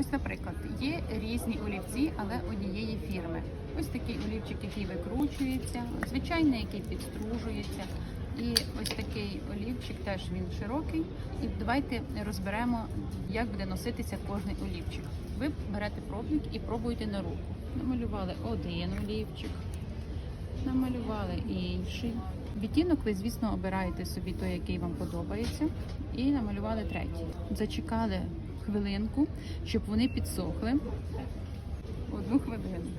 Ось, наприклад, є різні олівці, але однієї фірми. Ось такий олівчик, який викручується, звичайний, який підстружується. І ось такий олівчик теж він широкий. І давайте розберемо, як буде носитися кожний олівчик. Ви берете пробник і пробуєте на руку. Намалювали один олівчик, намалювали інший. Відтінок ви, звісно, обираєте собі той, який вам подобається, і намалювали третій. Зачекали хвилинку, щоб вони підсохли. Одну хвилину.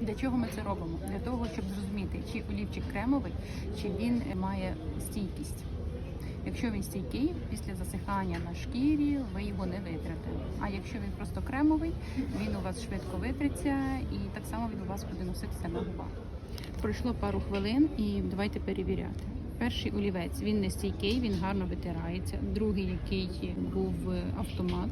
Для чого ми це робимо? Для того, щоб зрозуміти, чи олівчик кремовий, чи він має стійкість. Якщо він стійкий, після засихання на шкірі ви його не витрите. А якщо він просто кремовий, він у вас швидко витреться і так само він у вас буде носитися на губах. Пройшло пару хвилин і давайте перевіряти. Перший олівець він не стійкий, він гарно витирається. Другий, який був автомат,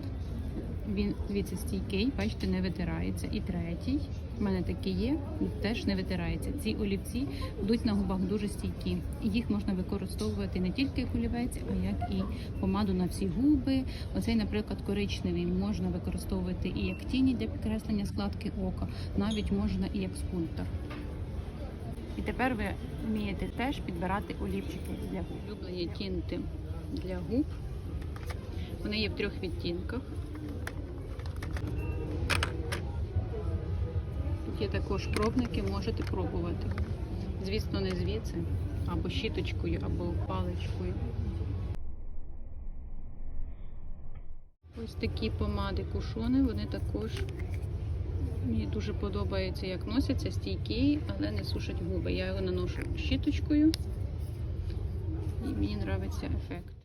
він дивіться, стійкий, бачите, не витирається. І третій, в мене такий є, теж не витирається. Ці олівці будуть на губах дуже стійкі. Їх можна використовувати не тільки як олівець, а як і помаду на всі губи. Оцей, наприклад, коричневий можна використовувати і як тіні для підкреслення складки ока, навіть можна і як скульптор. І тепер ви вмієте теж підбирати олівчики для губ. Улюблені тінти для губ. Вони є в трьох відтінках. Тут є також пробники, можете пробувати. Звісно, не звідси, або щіточкою, або паличкою. Ось такі помади кушони, вони також Мені дуже подобається, як носяться, стійкий, але не сушать губи. Я його наношу щіточкою і мені подобається ефект.